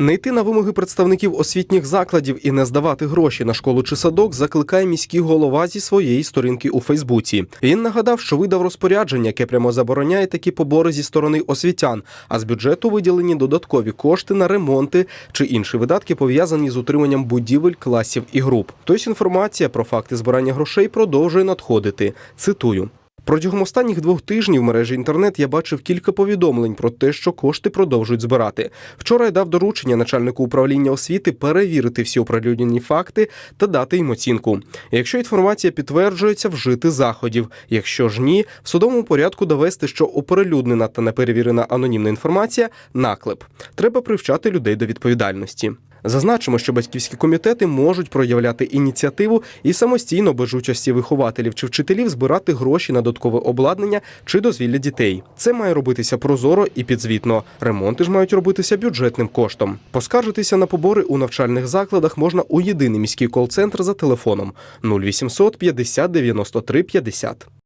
Не йти на вимоги представників освітніх закладів і не здавати гроші на школу чи садок закликає міський голова зі своєї сторінки у Фейсбуці. Він нагадав, що видав розпорядження, яке прямо забороняє такі побори зі сторони освітян, а з бюджету виділені додаткові кошти на ремонти чи інші видатки пов'язані з утриманням будівель, класів і груп. Тобто інформація про факти збирання грошей продовжує надходити. Цитую. Протягом останніх двох тижнів в мережі інтернет я бачив кілька повідомлень про те, що кошти продовжують збирати. Вчора я дав доручення начальнику управління освіти перевірити всі оприлюднені факти та дати їм оцінку. Якщо інформація підтверджується, вжити заходів. Якщо ж ні, в судовому порядку довести, що оприлюднена та неперевірена анонімна інформація наклеп. Треба привчати людей до відповідальності. Зазначимо, що батьківські комітети можуть проявляти ініціативу і самостійно без участі вихователів чи вчителів збирати гроші на додаткове обладнання чи дозвілля дітей. Це має робитися прозоро і підзвітно. Ремонти ж мають робитися бюджетним коштом. Поскаржитися на побори у навчальних закладах можна у єдиний міський кол-центр за телефоном 0800 50 93 50.